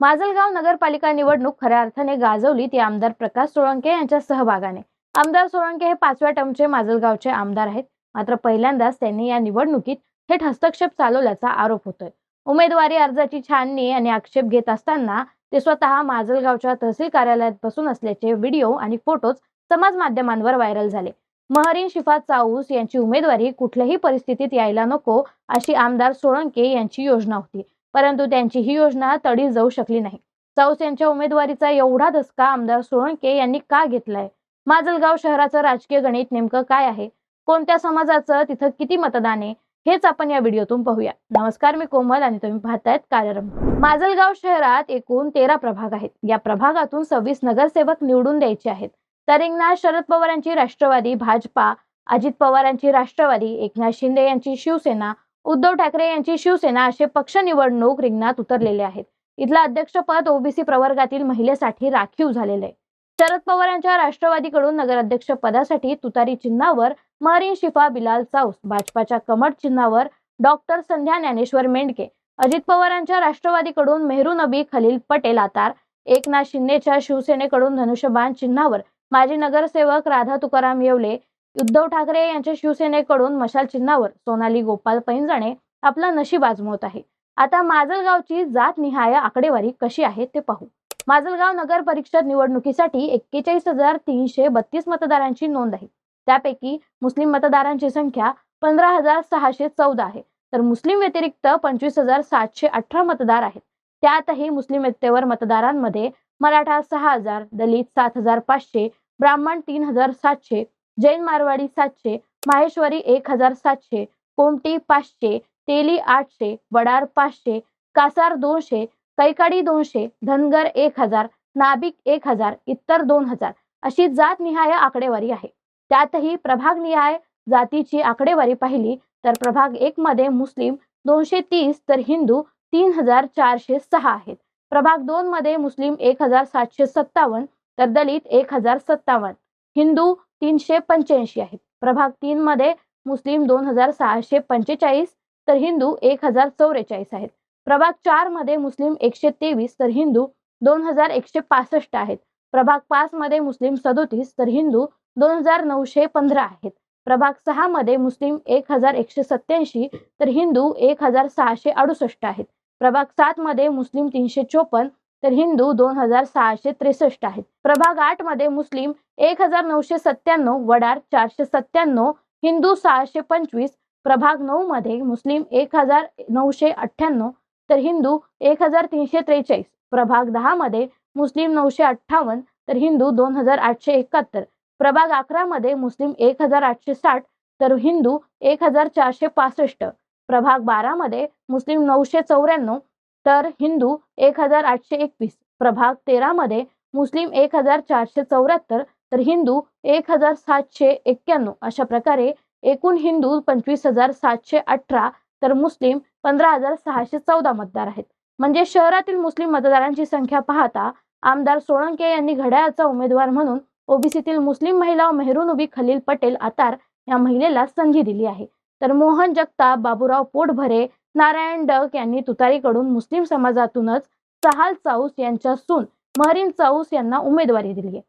माजलगाव नगरपालिका निवडणूक खऱ्या अर्थाने गाजवली ती आमदार प्रकाश सोळंके यांच्या सहभागाने. आमदार सोळंके हे पाचव्या टर्मचे माजलगावचे आमदार आहेत. मात्र पहिल्यांदाच त्यांनी या निवडणुकीत थेट हस्तक्षेप चालवल्याचा आरोप होतोय. उमेदवारी अर्जाची छाननी आणि आक्षेप घेत असताना ते स्वतः माजलगावच्या तहसील कार्यालयात बसून असल्याचे व्हिडिओ आणि फोटोज समाज माध्यमांवर व्हायरल झाले. महरीन शिफात चाऊस यांची उमेदवारी कुठल्याही परिस्थितीत यायला नको अशी आमदार सोळंके यांची योजना होती. परंतु त्यांची ही योजना तडी जाऊ शकली नाही. चाऊस यांच्या उमेदवारीचा एवढा धसका आमदार सोळंके यांनी का घेतलाय? माजलगाव शहराचं राजकीय गणित नेमकं काय आहे? कोणत्या समाजाचं? तिथं किती मतदान आहे? हेच आपण या व्हिडिओतून पाहूया. नमस्कार मी कोमल आणि तुम्ही पाहतायत कार्यरंभ माजलगाव शहरात एकूण तेरा प्रभाग आहेत. या प्रभागातून सव्वीस नगरसेवक निवडून द्यायचे आहेत. तर रिंगणात शरद पवारांची राष्ट्रवादी भाजपा अजित पवारांची राष्ट्रवादी एकनाथ शिंदे यांची शिवसेना उद्धव ठाकरे यांची शिवसेना असे पक्ष निवडणूक रिंगणात उतरलेले आहेत. इथलं अध्यक्षपद ओबीसी प्रवर्गातील महिलेसाठी राखीव झालेलं आहे. शरद पवार यांच्या राष्ट्रवादीकडून नगराध्यक्ष पदासाठी तुतारी चिन्हावर महरीन शिफा बिलाल चाऊस भाजपाच्या कमट चिन्हावर डॉक्टर संध्या ज्ञानेश्वर मेंढके अजित पवारांच्या राष्ट्रवादीकडून मेहरू नबी खलील पटेल आतार एकनाथ शिंदेच्या शिवसेनेकडून धनुष्यबाण चिन्हावर माजी नगरसेवक राधा तुकाराम येवले उद्धव ठाकरे यांच्या शिवसेनेकडून मशाल चिन्हावर सोनाली गोपाल पैंजणे आपलं नशीब आजमवत आहे. आता माजलगावची जात निहाय आकडेवारी कशी आहे ते पाहू. माजलगाव नगर परिषद निवडणुकीसाठी एक्केचाळीस हजार तीनशे बत्तीस मतदारांची नोंद आहे. त्यापैकी मुस्लिम मतदारांची संख्या पंधरा हजार सहाशे चौदा आहे. तर मुस्लिम व्यतिरिक्त पंचवीस हजार सातशे अठरा मतदार आहेत. त्यातही मुस्लिम व्यक्तेवर मतदारांमध्ये मराठा सहा हजार दलित सात हजार पाचशे ब्राह्मण तीन हजार सातशे जैन मारवाडी सातशे माहेश्वरी एक हजार सातशे कोमटी पाचशे तेली आठशे वडार पाचशे कासार दोनशे कैकाडी दोनशे धनगर एक हजार नाभिक एक हजार इतर दोन हजार अशी जात निहाय आकडेवारी आहे. त्यातही प्रभाग निहाय जातीची आकडेवारी पाहिली तर प्रभाग एक मध्ये मुस्लिम दोनशे तीस तर हिंदू तीन हजार चारशे सहा आहेत. प्रभाग दोन मध्ये मुस्लिम एक हजार सातशे सत्तावन्न तर दलित एक हजार सत्तावन्न हिंदू तीनशे पंच्याऐंशी आहेत. प्रभाग तीन मध्ये मुस्लिम दोन हजार सहाशे पंचेचाळीस तर हिंदू एक हजार चौवेचाळीस आहेत. प्रभाग चारमध्ये मुस्लिम एकशे तेवीस तर हिंदू दोन हजार एकशे पासष्ट आहेत. प्रभाग पाच मध्ये मुस्लिम सदोतीस तर हिंदू दोन हजार नऊशे पंधरा आहेत. प्रभाग सहा मध्ये मुस्लिम एक हजार एकशे सत्याऐंशी तर हिंदू एक हजार सहाशे अडुसष्ट आहेत. प्रभाग सात मध्ये मुस्लिम तीनशे चोपन्न तर हिंदू दोन हजार सहाशे त्रेसष्ट आहेत. प्रभाग आठमध्ये मुस्लिम एक हजार नऊशे सत्त्याण्णव वडार चारशे सत्त्याण्णव हिंदू सहाशे पंचवीस प्रभाग नऊ मध्ये मुस्लिम एक हजार नऊशे अठ्ठ्याण्णव तर हिंदू एक हजार तीनशे त्रेचाळीस प्रभाग दहा मध्ये मुस्लिम नऊशे अठ्ठावन्न तर हिंदू दोन हजार आठशे एकाहत्तर प्रभाग अकरा मध्ये मुस्लिम एक हजार आठशे साठ तर हिंदू एक हजार चारशे पासष्ट प्रभाग बारा मध्ये मुस्लिम नऊशे चौऱ्याण्णव तर हिंदू एक हजार आठशे एकवीस प्रभाग तेरा मध्ये मुस्लिम एक हजार चारशे चौऱ्याहत्तर तर हिंदू एक हजार सातशे एक्क्याण्णव. अशा प्रकारे एकूण हिंदू पंचवीस हजार सातशे अठरा तर मुस्लिम पंधरा हजार सहाशे चौदा मतदार आहेत. म्हणजे शहरातील मुस्लिम मतदारांची संख्या पाहता आमदार सोळंके यांनी घड्याळाचा उमेदवार म्हणून ओबीसीतील मुस्लिम महिला मेहरूनुबी खलील पटेल आतार या महिलेला संधी दिली आहे. तर मोहन जगताप बाबूराव पोटभरे नारायण डक यांनी तुतारीकडून मुस्लिम समाजातूनच सहाल चाऊस यांच्या सून महरीन चाऊस यांना उमेदवारी दिली आहे.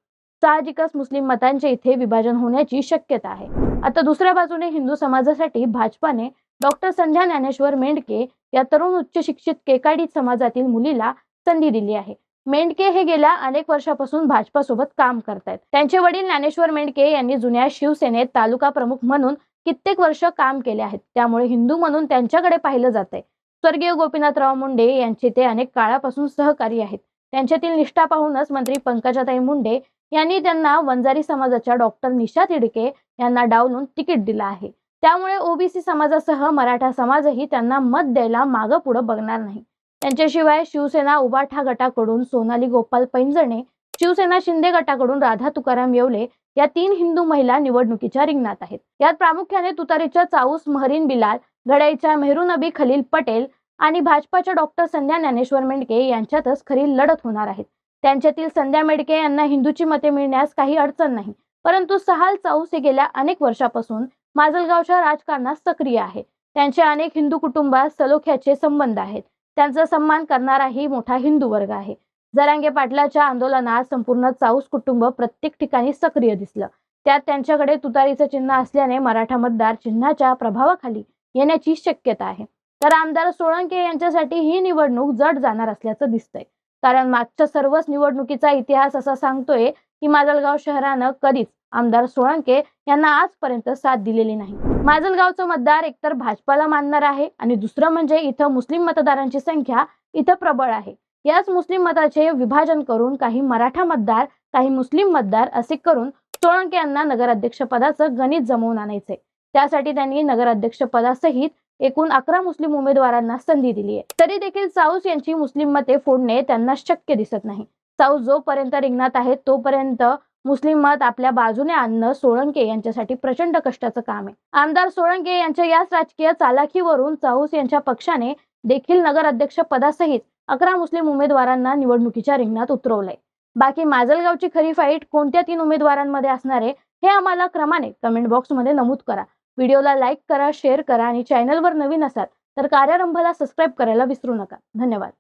साहजिकच मुस्लिम मतांचे इथे विभाजन होण्याची शक्यता आहे. आता दुसऱ्या बाजूने हिंदू समाजासाठी भाजपाने डॉक्टर संध्या ज्ञानेश्वर मेंढके या तरुण उच्च शिक्षित केकाडी समाजातील मुलीला संधी दिली आहे. मेंढके हे गेल्या अनेक वर्षापासून भाजपासोबत काम करतायत. त्यांचे वडील ज्ञानेश्वर मेंढके यांनी जुन्या शिवसेनेत तालुका प्रमुख म्हणून कित्येक वर्ष काम केले आहेत. त्यामुळे हिंदू म्हणून त्यांच्याकडे पाहिलं जात आहे स्वर्गीय गोपीनाथराव मुंडे यांचे ते अनेक काळापासून सहकारी आहेत. त्यांच्यातील निष्ठा पाहूनच मंत्री पंकजाताई मुंडे यांनी त्यांना वंजारी समाजाच्या डॉक्टर निशा तिडके यांना डावलून तिकीट दिलं आहे. त्यामुळे ओबीसी समाजासह मराठा समाजही त्यांना मत द्यायला मागं पुढं बघणार नाही. त्यांच्याशिवाय शिवसेना उबाठा गटाकडून सोनाली गोपाल पैंजणे शिवसेना शिंदे गटाकडून राधा तुकाराम येवले या तीन हिंदू महिला निवडणुकीच्या रिंगणात आहेत. यात प्रामुख्याने तुतारीच्या चाऊस महरीन बिलाल घड्याईच्या मेहरूनबी खलील पटेल आणि भाजपाच्या डॉक्टर संध्या ज्ञानेश्वर मेंडके यांच्यातच खरी लढत होणार आहेत त्यांच्यातील संध्या मेडके यांना हिंदूची मते मिळण्यास काही अडचण नाही परंतु सहाल चाऊस हे गेल्या अनेक वर्षापासून माजलगावच्या राजकारणात सक्रिय आहे. त्यांचे अनेक हिंदू कुटुंबात सलोख्याचे संबंध आहेत. त्यांचा सन्मान करणाराही मोठा हिंदू वर्ग आहे. जरांगे पाटलाच्या आंदोलनात संपूर्ण चाऊस कुटुंब प्रत्येक ठिकाणी सक्रिय दिसलं. त्यात त्यांच्याकडे तुतारीचं चिन्ह असल्याने मराठा मतदार चिन्हाच्या प्रभावाखाली येण्याची शक्यता आहे. तर आमदार सोळंके यांच्यासाठी ही निवडणूक जड जाणार असल्याचं दिसतंय. कारण मागच्या सर्वच निवडणुकीचा इतिहास असा सांगतोय की माजलगाव शहरानं कधीच आमदार सोळंके यांना आजपर्यंत साथ दिलेली नाही. माजलगावचं मतदार एकतर भाजपाला मानणार आहे आणि दुसरं म्हणजे इथं मुस्लिम मतदारांची संख्या इथं प्रबळ आहे. याच मुस्लिम मताचे विभाजन करून काही मराठा मतदार काही मुस्लिम मतदार असे करून सोळंके यांना नगराध्यक्षपदाचं गणित जमवून आणायचे. त्यासाठी त्यांनी नगराध्यक्षपदासहित एकूण अकरा मुस्लिम उमेदवारांना संधी दिली आहे. तरी देखील चाऊस यांची मुस्लिम मते फोडणे त्यांना शक्य दिसत नाही. चाऊस जोपर्यंत रिंगणात आहे तोपर्यंत मुस्लिम मत आपल्या बाजूने आणणं सोळंके यांच्यासाठी प्रचंड कष्टाचं काम आहे. आमदार सोळंके यांच्या याच राजकीय चालाखीवरून चाऊस यांच्या पक्षाने देखील नगराध्यक्ष पदासहित अकरा मुस्लिम उमेदवारांना निवडणुकीच्या रिंगणात उतरवलंय. बाकी माजलगावची खरी फाईट कोणत्या तीन उमेदवारांमध्ये असणार आहे हे आम्हाला क्रमाने कमेंट बॉक्समध्ये नमूद करा. व्हिडिओला लाईक करा शेअर करा आणि चॅनलवर नवीन असाल तर कार्यारंभाला सबस्क्राईब करायला विसरू नका. धन्यवाद.